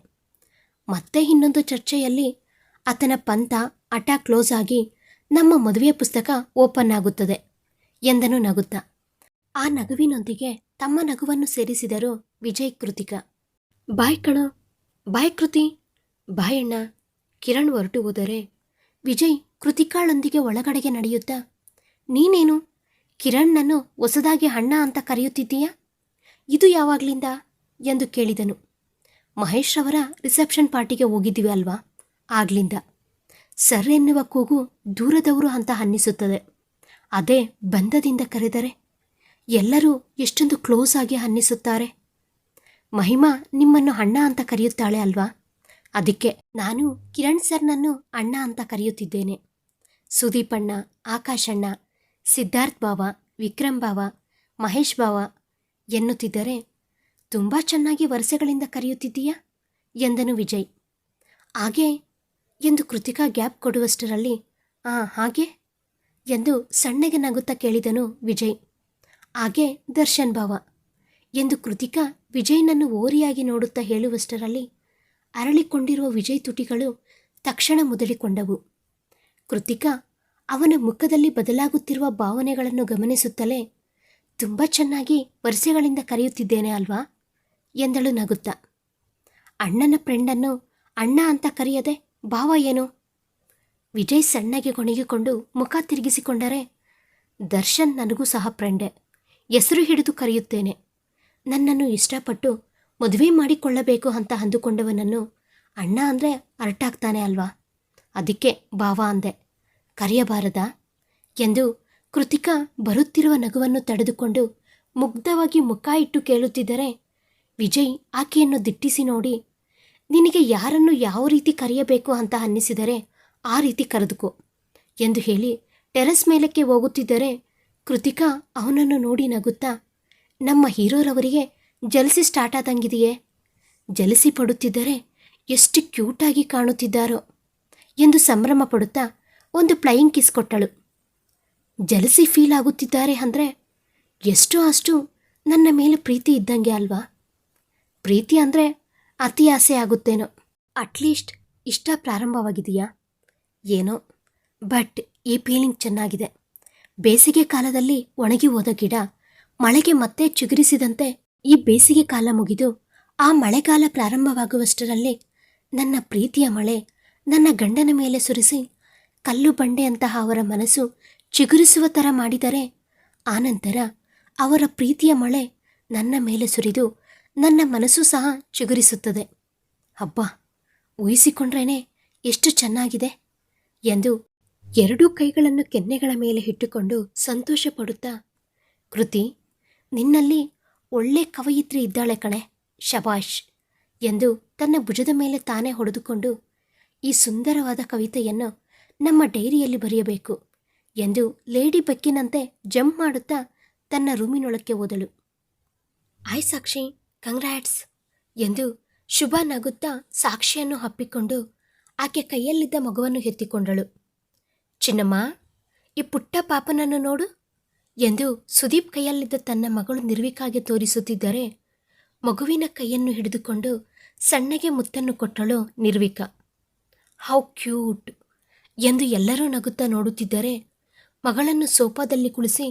ಮತ್ತೆ ಇನ್ನೊಂದು ಚರ್ಚೆಯಲ್ಲಿ ಆತನ ಪಂಥ ಹಠ ಕ್ಲೋಸ್ ಆಗಿ ನಮ್ಮ ಮದುವೆಯ ಪುಸ್ತಕ ಓಪನ್ ಆಗುತ್ತದೆ ಎಂದನು ನಗುತ್ತಾ. ಆ ನಗುವಿನೊಂದಿಗೆ ತಮ್ಮ ನಗುವನ್ನು ಸೇರಿಸಿದರು ವಿಜಯ್ ಕೃತಿಕ. ಬಾಯ್ ಕಣ, ಬಾಯ್ ಕೃತಿ, ಬಾಯ್ ಅಣ್ಣ, ಕಿರಣ್ ಹೊರಟು ಹೋದರೆ ವಿಜಯ್ ಕೃತಿಕಾಳೊಂದಿಗೆ ಒಳಗಡೆಗೆ ನಡೆಯುತ್ತಾ, ನೀನೇನು ಕಿರಣ್ಣನ್ನು ಹೊಸದಾಗಿ ಅಣ್ಣ ಅಂತ ಕರೆಯುತ್ತಿದ್ದೀಯಾ? ಇದು ಯಾವಾಗಲಿಂದ? ಎಂದು ಕೇಳಿದನು. ಮಹೇಶ್ ಅವರ ರಿಸೆಪ್ಷನ್ ಪಾರ್ಟಿಗೆ ಹೋಗಿದ್ದೀವಿ ಅಲ್ವಾ? ಆಗ್ಲಿಂದ. ಸರ್ ಎನ್ನುವ ಕೂಗು ದೂರದವರು ಅಂತ ಅನ್ನಿಸುತ್ತದೆ. ಅದೇ ಬಂಧದಿಂದ ಕರೆದರೆ ಎಲ್ಲರೂ ಎಷ್ಟೊಂದು ಕ್ಲೋಸ್ ಆಗಿ ಅನ್ನಿಸುತ್ತಾರೆ. ಮಹಿಮಾ ನಿಮ್ಮನ್ನು ಅಣ್ಣ ಅಂತ ಕರೆಯುತ್ತಾಳೆ ಅಲ್ವಾ? ಅದಕ್ಕೆ ನಾನು ಕಿರಣ್ ಸರ್ನನ್ನು ಅಣ್ಣ ಅಂತ ಕರೆಯುತ್ತಿದ್ದೇನೆ. ಸುದೀಪಣ್ಣ ಆಕಾಶಣ್ಣ ಸಿದ್ಧಾರ್ಥ್ ಬಾವ, ವಿಕ್ರಮ್ ಬಾವ, ಮಹೇಶ್ ಬಾವ ಎನ್ನುತ್ತಿದ್ದರೆ ತುಂಬ ಚೆನ್ನಾಗಿ ವರ್ಷಗಳಿಂದ ಕರೆಯುತ್ತಿದ್ದೀಯಾ? ಎಂದನು ವಿಜಯ್. ಹಾಗೆ ಎಂದು ಕೃತಿಕಾ ಗ್ಯಾಪ್ ಕೊಡುವಷ್ಟರಲ್ಲಿ, ಆ, ಹಾಗೆ? ಎಂದು ಸಣ್ಣಗೆ ನಗುತ್ತಾ ಕೇಳಿದನು ವಿಜಯ್. ಹಾಗೆ, ದರ್ಶನ್ ಭಾವ, ಎಂದು ಕೃತಿಕಾ ವಿಜಯ್ನನ್ನು ಓರಿಯಾಗಿ ನೋಡುತ್ತಾ ಹೇಳುವಷ್ಟರಲ್ಲಿ, ಅರಳಿಕೊಂಡಿರುವ ವಿಜಯ್ ತುಟಿಗಳು ತಕ್ಷಣ ಮುದಳಿಕೊಂಡವು. ಕೃತಿಕಾ ಅವನ ಮುಖದಲ್ಲಿ ಬದಲಾಗುತ್ತಿರುವ ಭಾವನೆಗಳನ್ನು ಗಮನಿಸುತ್ತಲೇ, ತುಂಬ ಚೆನ್ನಾಗಿ ವರ್ಷಗಳಿಂದ ಕರೆಯುತ್ತಿದ್ದೇನೆ ಅಲ್ವಾ? ಎಂದಳು ನಗುತ್ತಾ. ಅಣ್ಣನ ಫ್ರೆಂಡನ್ನು ಅಣ್ಣ ಅಂತ ಕರೆಯದೆ ಭಾವ ಏನು? ವಿಜಯ್ ಸಣ್ಣಗೆ ಕೊಣಗಿಕೊಂಡು ಮುಖ ತಿರುಗಿಸಿಕೊಂಡರೆ ದರ್ಶನ್ ನನಗೂ ಸಹ ಫ್ರೆಂಡೆ. ಹೆಸರು ಹಿಡಿದು ಕರೆಯುತ್ತೇನೆ. ನನ್ನನ್ನು ಇಷ್ಟಪಟ್ಟು ಮದುವೆ ಮಾಡಿಕೊಳ್ಳಬೇಕು ಅಂತ ಅಂದುಕೊಂಡವನನ್ನು ಅಣ್ಣ ಅಂದರೆ ಅರಟಾಗ್ತಾನೆ ಅಲ್ವಾ? ಅದಕ್ಕೆ ಭಾವ ಅಂದೆ. ಕರೆಯಬಾರದಾ? ಎಂದು ಕೃತಿಕಾ ಬರುತ್ತಿರುವ ನಗುವನ್ನು ತಡೆದುಕೊಂಡು ಮುಗ್ಧವಾಗಿ ಮುಖ ಇಟ್ಟು ಕೇಳುತ್ತಿದ್ದರೆ ವಿಜಯ್ ಆಕೆಯನ್ನು ದಿಟ್ಟಿಸಿ ನೋಡಿ ನಿನಗೆ ಯಾರನ್ನು ಯಾವ ರೀತಿ ಕರೆಯಬೇಕು ಅಂತ ಅನ್ನಿಸಿದರೆ ಆ ರೀತಿ ಕರೆದುಕೋ ಎಂದು ಹೇಳಿ ಟೆರೆಸ್ ಮೇಲಕ್ಕೆ ಹೋಗುತ್ತಿದ್ದರೆ ಕೃತಿಕಾ ಅವನನ್ನು ನೋಡಿ ನಗುತ್ತಾ, ನಮ್ಮ ಹೀರೋರವರಿಗೆ ಜಲಸಿ ಸ್ಟಾರ್ಟ್ ಆದಂಗಿದೆಯೇ? ಜಲಸಿ ಪಡುತ್ತಿದ್ದರೆ ಎಷ್ಟು ಕ್ಯೂಟಾಗಿ ಕಾಣುತ್ತಿದ್ದಾರೋ ಎಂದು ಸಂಭ್ರಮ ಪಡುತ್ತಾ ಒಂದು ಪ್ಲೈಯಿಂಗ್ ಕಿಸ್ ಕೊಟ್ಟಳು. ಜಲಸಿ ಫೀಲ್ ಆಗುತ್ತಿದ್ದಾರೆ ಅಂದರೆ ಎಷ್ಟೋ ಅಷ್ಟು ನನ್ನ ಮೇಲೆ ಪ್ರೀತಿ ಇದ್ದಂಗೆ ಅಲ್ವಾ? ಪ್ರೀತಿ ಅಂದರೆ ಅತಿ ಆಸೆ ಆಗುತ್ತೇನೋ. ಅಟ್ಲೀಸ್ಟ್ ಇಷ್ಟ ಪ್ರಾರಂಭವಾಗಿದೆಯಾ? ಏನೋ. ಬಟ್ ಈ ಫೀಲಿಂಗ್ ಚೆನ್ನಾಗಿದೆ. ಬೇಸಿಗೆ ಕಾಲದಲ್ಲಿ ಒಣಗಿ ಹೋದ ಗಿಡ ಮಳೆಗೆ ಮತ್ತೆ ಚಿಗುರಿಸಿದಂತೆ ಈ ಬೇಸಿಗೆ ಕಾಲ ಮುಗಿದು ಆ ಮಳೆಗಾಲ ಪ್ರಾರಂಭವಾಗುವಷ್ಟರಲ್ಲಿ ನನ್ನ ಪ್ರೀತಿಯ ಮಳೆ ನನ್ನ ಗಂಡನ ಮೇಲೆ ಸುರಿಸಿ ಕಲ್ಲು ಬಂಡೆಯಂತಹ ಅವರ ಮನಸ್ಸು ಚಿಗುರಿಸುವ ಥರ ಮಾಡಿದರೆ ಆನಂತರ ಅವರ ಪ್ರೀತಿಯ ಮಳೆ ನನ್ನ ಮೇಲೆ ಸುರಿದು ನನ್ನ ಮನಸ್ಸು ಸಹ ಚಿಗುರಿಸುತ್ತದೆ. ಹಬ್ಬ ಊಹಿಸಿಕೊಂಡ್ರೇನೆ ಎಷ್ಟು ಚೆನ್ನಾಗಿದೆ ಎಂದು ಎರಡೂ ಕೈಗಳನ್ನು ಕೆನ್ನೆಗಳ ಮೇಲೆ ಇಟ್ಟುಕೊಂಡು ಸಂತೋಷ ಪಡುತ್ತಾ ಕೃತಿ, ನಿನ್ನಲ್ಲಿ ಒಳ್ಳೆ ಕವಯಿತ್ರಿ ಇದ್ದಾಳೆ ಕಣೆ, ಶಬಾಷ್ ಎಂದು ತನ್ನ ಭುಜದ ಮೇಲೆ ತಾನೇ ಹೊಡೆದುಕೊಂಡು ಈ ಸುಂದರವಾದ ಕವಿತೆಯನ್ನು ನಮ್ಮ ಡೈರಿಯಲ್ಲಿ ಬರೆಯಬೇಕು ಎಂದು ಲೇಡಿ ಬೆಕ್ಕಿನಂತೆ ಜಂಪ್ ಮಾಡುತ್ತಾ ತನ್ನ ರೂಮಿನೊಳಕ್ಕೆ ಓದಳು ಆಯ್ ಸಾಕ್ಷಿ ಕಂಗ್ರ್ಯಾಟ್ಸ್ ಎಂದು ಶುಭ ನಗುತ್ತಾ ಸಾಕ್ಷಿಯನ್ನು ಹಪ್ಪಿಕೊಂಡು ಆಕೆ ಕೈಯಲ್ಲಿದ್ದ ಮಗುವನ್ನು ಎತ್ತಿಕೊಂಡಳು. ಚಿನ್ನಮ್ಮ, ಈ ಪುಟ್ಟ ಪಾಪನನ್ನು ನೋಡು ಎಂದು ಸುದೀಪ್ ಕೈಯಲ್ಲಿದ್ದ ತನ್ನ ಮಗಳು ನಿರ್ವಿಕಾಗೆ ತೋರಿಸುತ್ತಿದ್ದರೆ ಮಗುವಿನ ಕೈಯನ್ನು ಹಿಡಿದುಕೊಂಡು ಸಣ್ಣಗೆ ಮುತ್ತನ್ನು ಕೊಟ್ಟಳು ನಿರ್ವಿಕಾ. ಹೌ ಕ್ಯೂಟ್ ಎಂದು ಎಲ್ಲರೂ ನಗುತ್ತಾ ನೋಡುತ್ತಿದ್ದರೆ ಮಗಳನ್ನು ಸೋಫಾದಲ್ಲಿ ಕುಳಿಸಿ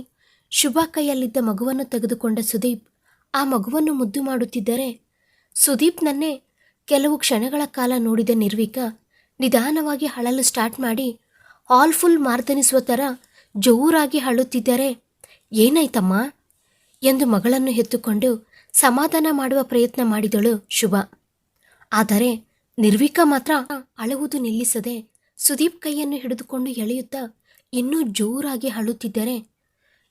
ಶುಭ ಕೈಯಲ್ಲಿದ್ದ ಮಗುವನ್ನು ತೆಗೆದುಕೊಂಡ ಸುದೀಪ್ ಆ ಮಗುವನ್ನು ಮುದ್ದು ಮಾಡುತ್ತಿದ್ದರೆ ಸುದೀಪ್ನನ್ನೇ ಕೆಲವು ಕ್ಷಣಗಳ ಕಾಲ ನೋಡಿದ ನಿರ್ವಿಕ ನಿಧಾನವಾಗಿ ಹಳಲು ಸ್ಟಾರ್ಟ್ ಮಾಡಿ ಆಲ್ ಫುಲ್ ಮಾರ್ದನಿಸುವ ಥರ ಜೋರಾಗಿ ಹಳುತ್ತಿದ್ದರೆ ಏನಾಯ್ತಮ್ಮ? ಎಂದು ಮಗಳನ್ನು ಎತ್ತುಕೊಂಡು ಸಮಾಧಾನ ಮಾಡುವ ಪ್ರಯತ್ನ ಮಾಡಿದಳು ಶುಭ. ಆದರೆ ನಿರ್ವಿಕ ಮಾತ್ರ ಅಳುವುದು ನಿಲ್ಲಿಸದೆ ಸುದೀಪ್ ಕೈಯನ್ನು ಹಿಡಿದುಕೊಂಡು ಎಳೆಯುತ್ತಾ ಇನ್ನೂ ಜೋರಾಗಿ ಅಳುತ್ತಿದ್ದರೆ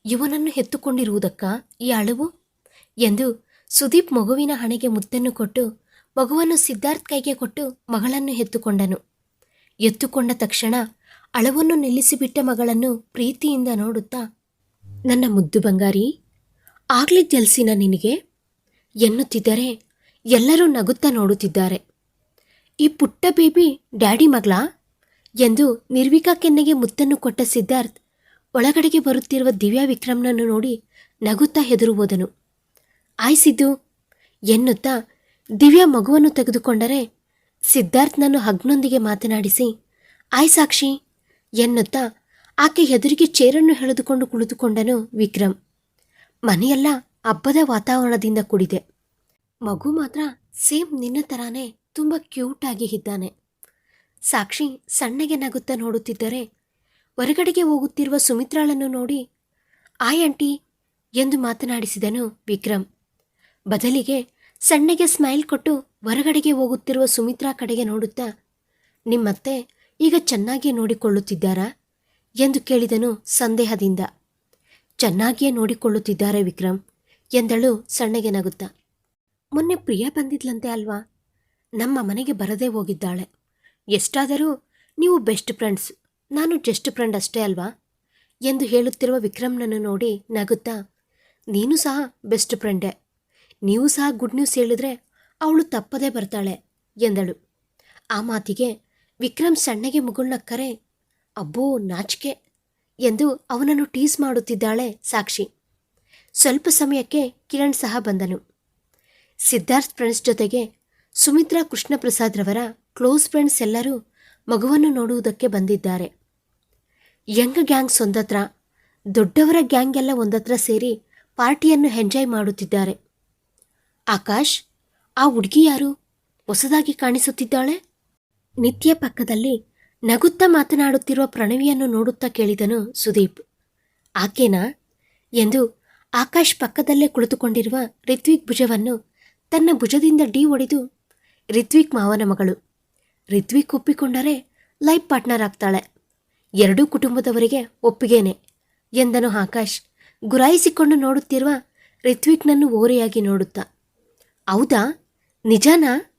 ಇವನನ್ನು ಹೆತ್ತುಕೊಂಡಿರುವುದಕ್ಕ ಈ ಅಳುವು? ಎಂದು ಸುದೀಪ್ ಮಗುವಿನ ಹಣೆಗೆ ಮುತ್ತನ್ನು ಕೊಟ್ಟು, ಮಗುವನ್ನು ಸಿದ್ಧಾರ್ಥ್ ಕೈಗೆ ಕೊಟ್ಟು ಮಗಳನ್ನು ಎತ್ತುಕೊಂಡನು. ಎತ್ತುಕೊಂಡ ತಕ್ಷಣ ಅಳವನ್ನು ನಿಲ್ಲಿಸಿಬಿಟ್ಟ ಮಗಳನ್ನು ಪ್ರೀತಿಯಿಂದ ನೋಡುತ್ತಾ, ನನ್ನ ಮುದ್ದು ಬಂಗಾರಿ, ಆಗ್ಲಿ ಜಲ್ಸಿನ ನಿನಗೆ? ಎನ್ನುತ್ತಿದ್ದರೆ ಎಲ್ಲರೂ ನಗುತ್ತಾ ನೋಡುತ್ತಿದ್ದಾರೆ. ಈ ಪುಟ್ಟ ಬೇಬಿ ಡ್ಯಾಡಿ ಮಗಳಾ ಎಂದು ನಿರ್ವಿಕಾ ಕೆನ್ನೆಗೆ ಮುತ್ತನ್ನು ಕೊಟ್ಟ ಸಿದ್ಧಾರ್ಥ್ ಒಳಗಡೆಗೆ ಬರುತ್ತಿರುವ ದಿವ್ಯಾ ವಿಕ್ರಮ್ನನ್ನು ನೋಡಿ ನಗುತ್ತಾ ಹೆದರು ಹೋದನು ಆಯ್ ಸಿದ್ದು ಎನ್ನುತ್ತಾ ದಿವ್ಯಾ ಮಗುವನ್ನು ತೆಗೆದುಕೊಂಡರೆ ಸಿದ್ಧಾರ್ಥ್ನನ್ನು ಹಗ್ನೊಂದಿಗೆ ಮಾತನಾಡಿಸಿ, ಆಯ್ ಸಾಕ್ಷಿ, ಎನ್ನುತ್ತಾ ಆಕೆ ಎದುರಿಗೆ ಚೇರನ್ನು ಎಳೆದುಕೊಂಡು ಕುಳಿತುಕೊಂಡನು ವಿಕ್ರಮ್. ಮನೆಯೆಲ್ಲ ಹಬ್ಬದ ವಾತಾವರಣದಿಂದ ಕೂಡಿದೆ. ಮಗು ಮಾತ್ರ ಸೇಮ್ ನಿನ್ನ ಥರಾನೇ ತುಂಬ ಕ್ಯೂಟಾಗಿ ಇದ್ದಾನೆ. ಸಾಕ್ಷಿ ಸಣ್ಣಗೆ ನಗುತ್ತಾ ನೋಡುತ್ತಿದ್ದರೆ ಹೊರಗಡೆಗೆ ಹೋಗುತ್ತಿರುವ ಸುಮಿತ್ರಾಳನ್ನು ನೋಡಿ, ಆಯ್ ಆಂಟಿ, ಎಂದು ಮಾತನಾಡಿಸಿದನು ವಿಕ್ರಮ್. ಬದಲಿಗೆ ಸಣ್ಣಗೆ ಸ್ಮೈಲ್ ಕೊಟ್ಟು ಹೊರಗಡೆಗೆ ಹೋಗುತ್ತಿರುವ ಸುಮಿತ್ರಾ ಕಡೆಗೆ ನೋಡುತ್ತಾ ನಿಮ್ಮತ್ತೆ ಈಗ ಚೆನ್ನಾಗಿಯೇ ನೋಡಿಕೊಳ್ಳುತ್ತಿದ್ದಾರಾ? ಎಂದು ಕೇಳಿದನು ಸಂದೇಹದಿಂದ. ಚೆನ್ನಾಗಿಯೇ ನೋಡಿಕೊಳ್ಳುತ್ತಿದ್ದಾರೆ ವಿಕ್ರಮ್, ಎಂದಳು ಸಣ್ಣಗೆ ನಗುತ್ತಾ. ಮೊನ್ನೆ ಪ್ರಿಯ ಬಂದಿದ್ಲಂತೆ ಅಲ್ವಾ? ನಮ್ಮ ಮನೆಗೆ ಬರದೇ ಹೋಗಿದ್ದಾಳೆ. ಎಷ್ಟಾದರೂ ನೀವು ಬೆಸ್ಟ್ ಫ್ರೆಂಡ್ಸ್, ನಾನು ಜಸ್ಟ್ ಫ್ರೆಂಡ್ ಅಷ್ಟೇ ಅಲ್ವಾ? ಎಂದು ಹೇಳುತ್ತಿರುವ ವಿಕ್ರಮ್ನನ್ನು ನೋಡಿ ನಗುತ್ತಾ, ನೀನು ಸಹ ಬೆಸ್ಟ್ ಫ್ರೆಂಡೇ. ನೀವು ಸಹ ಗುಡ್ ನ್ಯೂಸ್ ಹೇಳಿದ್ರೆ ಅವಳು ತಪ್ಪದೇ ಬರ್ತಾಳೆ ಎಂದಳು. ಆ ಮಾತಿಗೆ ವಿಕ್ರಮ್ ಸಣ್ಣಗೆ ಮುಗುಳ್ನಕ್ಕರೆ ಅಬ್ಬೋ, ನಾಚಿಕೆ ಎಂದು ಅವನನ್ನು ಟೀಸ್ ಮಾಡುತ್ತಿದ್ದಾಳೆ ಸಾಕ್ಷಿ. ಸ್ವಲ್ಪ ಸಮಯಕ್ಕೆ ಕಿರಣ್ ಸಹ ಬಂದನು. ಸಿದ್ಧಾರ್ಥ್ ಫ್ರೆಂಡ್ಸ್ ಜೊತೆಗೆ ಸುಮಿತ್ರಾ ಕೃಷ್ಣಪ್ರಸಾದ್ ರವರ ಕ್ಲೋಸ್ ಫ್ರೆಂಡ್ಸ್ ಎಲ್ಲರೂ ಮಗುವನ್ನು ನೋಡುವುದಕ್ಕೆ ಬಂದಿದ್ದಾರೆ. ಯಂಗ್ ಗ್ಯಾಂಗ್ಸ್ ಒಂದತ್ರ ದೊಡ್ಡವರ ಗ್ಯಾಂಗ್ ಎಲ್ಲ ಒಂದತ್ರ ಸೇರಿ ಪಾರ್ಟಿಯನ್ನು ಎಂಜಾಯ್ ಮಾಡುತ್ತಿದ್ದಾರೆ. ಆಕಾಶ್, ಆ ಹುಡುಗಿ ಯಾರು? ಹೊಸದಾಗಿ ಕಾಣಿಸುತ್ತಿದ್ದಾಳೆ? ನಿತ್ಯ ಪಕ್ಕದಲ್ಲಿ ನಗುತ್ತಾ ಮಾತನಾಡುತ್ತಿರುವ ಪ್ರಣವಿಯನ್ನು ನೋಡುತ್ತಾ ಕೇಳಿದನು ಸುದೀಪ್. ಆಕೆನಾ? ಎಂದು ಆಕಾಶ್ ಪಕ್ಕದಲ್ಲೇ ಕುಳಿತುಕೊಂಡಿರುವ ರಿತ್ವಿಕ್ ಭುಜವನ್ನು ತನ್ನ ಭುಜದಿಂದ ಡಿ ಒಡೆದು ರಿತ್ವಿಕ್ ಮಾವನ ಮಗಳು. ರಿತ್ವಿಕ್ ಒಪ್ಪಿಕೊಂಡರೆ ಲೈಫ್ ಪಾರ್ಟ್ನರ್ ಆಗ್ತಾಳೆ. ಎರಡೂ ಕುಟುಂಬದವರಿಗೆ ಒಪ್ಪಿಗೆನೆ ಎಂದನು ಆಕಾಶ್, ಗುರಾಯಿಸಿಕೊಂಡು ನೋಡುತ್ತಿರುವ ರಿತ್ವಿಕ್ನನ್ನು ಓರೆಯಾಗಿ ನೋಡುತ್ತಾ. ಹೌದಾ? ನಿಜಾನಾ?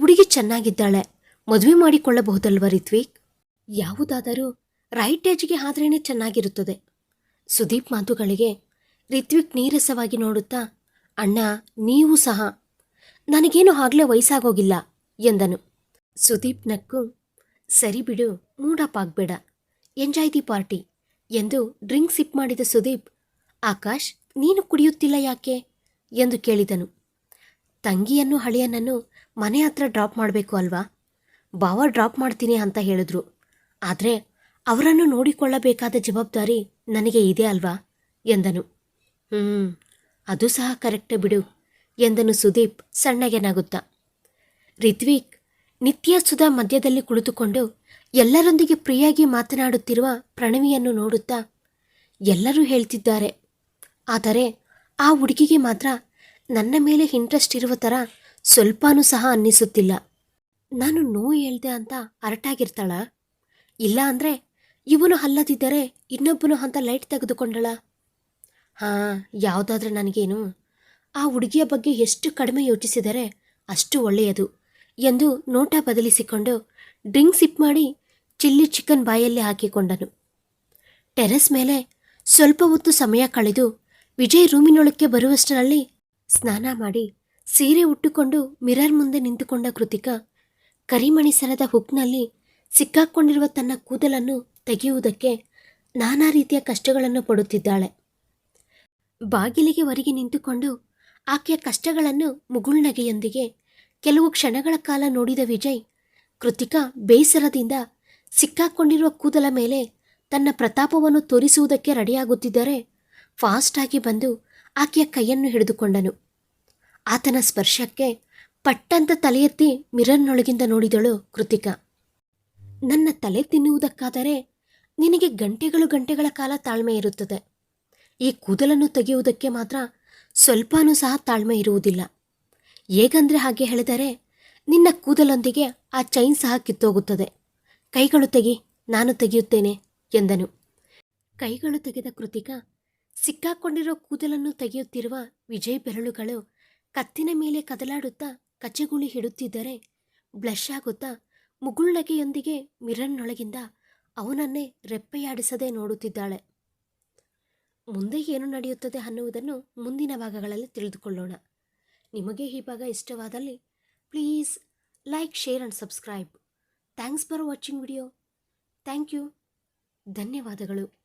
ಹುಡುಗಿ ಚೆನ್ನಾಗಿದ್ದಾಳೆ. ಮದುವೆ ಮಾಡಿಕೊಳ್ಳಬಹುದಲ್ವ ರಿತ್ವಿಕ್? ಯಾವುದಾದರೂ ರೈಟ್ ಏಜ್ಗೆ ಆದ್ರೇನೆ ಚೆನ್ನಾಗಿರುತ್ತದೆ. ಸುದೀಪ್ ಮಾತುಗಳಿಗೆ ರಿತ್ವಿಕ್ ನೀರಸವಾಗಿ ನೋಡುತ್ತಾ, ಅಣ್ಣ, ನೀವು ಸಹ. ನನಗೇನು ಆಗಲೇ ವಯಸ್ಸಾಗೋಗಿಲ್ಲ, ಎಂದನು. ಸುದೀಪ್ ನಕ್ಕು, ಸರಿ ಬಿಡು, mood up enjoy the party, ಎಂದು ಡ್ರಿಂಕ್ ಸಿಪ್ ಮಾಡಿದ ಸುದೀಪ್, ಆಕಾಶ್, ನೀನು ಕುಡಿಯುತ್ತಿಲ್ಲ ಯಾಕೆ? ಎಂದು ಕೇಳಿದನು. ತಂಗಿಯನ್ನು ಹಳೆಯನನ್ನು ಮನೆ ಹತ್ರ ಡ್ರಾಪ್ ಮಾಡಬೇಕು ಅಲ್ವಾ? ಬಾವ ಡ್ರಾಪ್ ಮಾಡ್ತೀನಿ ಅಂತ ಹೇಳಿದ್ರು. ಆದರೆ ಅವರನ್ನು ನೋಡಿಕೊಳ್ಳಬೇಕಾದ ಜವಾಬ್ದಾರಿ ನನಗೆ ಇದೆ ಅಲ್ವಾ? ಎಂದನು. ಹ್ಞೂ ಅದು ಸಹ ಕರೆಕ್ಟೇ ಬಿಡು, ಎಂದನು ಸುದೀಪ್ ಸಣ್ಣಗೆ ನಗುತ್ತಾ ರಿತ್ವಿಕ್ ನಿತ್ಯ ಸುಧಾ ಮಧ್ಯದಲ್ಲಿ ಕುಳಿತುಕೊಂಡು ಎಲ್ಲರೊಂದಿಗೆ ಪ್ರಿಯಾಗಿ ಮಾತನಾಡುತ್ತಿರುವ ಪ್ರಣವಿಯನ್ನು ನೋಡುತ್ತಾ ಎಲ್ಲರೂ ಹೇಳ್ತಿದ್ದಾರೆ. ಆದರೆ ಆ ಹುಡುಗಿಗೆ ಮಾತ್ರ ನನ್ನ ಮೇಲೆ ಇಂಟ್ರೆಸ್ಟ್ ಇರುವ ಥರ ಸ್ವಲ್ಪನೂ ಸಹ ಅನ್ನಿಸುತ್ತಿಲ್ಲ. ನಾನು ನೋ ಹೇಳ್ದೆ ಅಂತ ಅರಟಾಗಿರ್ತಾಳ. ಇಲ್ಲ ಅಂದರೆ ಇವನು ಅಲ್ಲದಿದ್ದರೆ ಇನ್ನೊಬ್ಬನು ಅಂತ ಲೈಟ್ ತೆಗೆದುಕೊಂಡಳ. ಹಾಂ, ಯಾವುದಾದ್ರೆ ನನಗೇನು? ಆ ಹುಡುಗಿಯ ಬಗ್ಗೆ ಎಷ್ಟು ಕಡಿಮೆ ಯೋಚಿಸಿದರೆ ಅಷ್ಟು ಒಳ್ಳೆಯದು ಎಂದು ನೋಟ ಬದಲಿಸಿಕೊಂಡು ಡ್ರಿಂಕ್ ಸಿಪ್ ಮಾಡಿ ಚಿಲ್ಲಿ ಚಿಕನ್ ಬಾಯಲ್ಲಿ ಹಾಕಿಕೊಂಡನು. ಟೆರೆಸ್ ಮೇಲೆ ಸ್ವಲ್ಪ ಹೊತ್ತು ಸಮಯ ಕಳೆದು ವಿಜಯ್ ರೂಮಿನೊಳಕ್ಕೆ ಬರುವಷ್ಟರಲ್ಲಿ ಸ್ನಾನ ಮಾಡಿ ಸೀರೆ ಉಟ್ಟುಕೊಂಡು ಮಿರರ್ ಮುಂದೆ ನಿಂತುಕೊಂಡ ಕೃತಿಕಾ ಕರಿಮಣಿ ಸರದ ಹುಕ್ನಲ್ಲಿ ಸಿಕ್ಕಾಕೊಂಡಿರುವ ತನ್ನ ಕೂದಲನ್ನು ತೆಗೆಯುವುದಕ್ಕೆ ನಾನಾ ರೀತಿಯ ಕಷ್ಟಗಳನ್ನು ಪಡುತ್ತಿದ್ದಾಳೆ. ಬಾಗಿಲಿಗೆ ಹೊರಗೆ ನಿಂತುಕೊಂಡು ಆಕೆಯ ಕಷ್ಟಗಳನ್ನು ಮುಗುಳ್ನಗೆಯೊಂದಿಗೆ ಕೆಲವು ಕ್ಷಣಗಳ ಕಾಲ ನೋಡಿದ ವಿಜಯ್, ಕೃತಿಕಾ ಬೇಸರದಿಂದ ಸಿಕ್ಕಾಕೊಂಡಿರುವ ಕೂದಲ ಮೇಲೆ ತನ್ನ ಪ್ರತಾಪವನ್ನು ತೋರಿಸುವುದಕ್ಕೆ ರೆಡಿಯಾಗುತ್ತಿದ್ದರೆ ಫಾಸ್ಟಾಗಿ ಬಂದು ಆಕೆಯ ಕೈಯನ್ನು ಹಿಡಿದುಕೊಂಡನು. ಆತನ ಸ್ಪರ್ಶಕ್ಕೆ ಪಟ್ಟಂತ ತಲೆಯೆತ್ತಿ ಮಿರರ್ನೊಳಗಿಂದ ನೋಡಿದಳು ಕೃತಿಕಾ. ನನ್ನ ತಲೆ ತಿನ್ನುವುದಕ್ಕಾದರೆ ನಿನಗೆ ಗಂಟೆಗಳು ಗಂಟೆಗಳ ಕಾಲ ತಾಳ್ಮೆ ಇರುತ್ತದೆ. ಈ ಕೂದಲನ್ನು ತೆಗೆಯುವುದಕ್ಕೆ ಮಾತ್ರ ಸ್ವಲ್ಪನೂ ಸಹ ತಾಳ್ಮೆ ಇರುವುದಿಲ್ಲ. ಹೇಗಂದ್ರೆ ಹಾಗೆ ಹೇಳಿದರೆ ನಿನ್ನ ಕೂದಲೊಂದಿಗೆ ಆ ಚೈನ್ ಸಹ ಕಿತ್ತೋಗುತ್ತದೆ. ಕೈಗಳು ತೆಗಿ, ನಾನು ತೆಗೆಯುತ್ತೇನೆ ಎಂದನು. ಕೈಗಳು ತೆಗೆದ ಕೃತಿಕ ಸಿಕ್ಕಾಕೊಂಡಿರೋ ಕೂದಲನ್ನು ತೆಗೆಯುತ್ತಿರುವ ವಿಜಯ್ ಬೆರಳುಗಳು ಕತ್ತಿನ ಮೇಲೆ ಕದಲಾಡುತ್ತಾ ಕಚ್ಚೆಗುಳಿ ಹಿಡುತ್ತಿದ್ದರೆ ಬ್ಲಶ್ ಆಗುತ್ತಾ ಮುಗುಳ್ನಗೆಯೊಂದಿಗೆ ಮಿರನ್ನೊಳಗಿಂದ ಅವನನ್ನೇ ರೆಪ್ಪೆಯಾಡಿಸದೆ ನೋಡುತ್ತಿದ್ದಾಳೆ. ಮುಂದೆ ಏನು ನಡೆಯುತ್ತದೆ ಅನ್ನುವುದನ್ನು ಮುಂದಿನ ಭಾಗಗಳಲ್ಲಿ ತಿಳಿದುಕೊಳ್ಳೋಣ. ನಿಮಗೆ ಈ ಭಾಗ ಇಷ್ಟವಾದಲ್ಲಿ please like, share and subscribe. Thanks for watching video. Thank you. ಧನ್ಯವಾದಗಳು.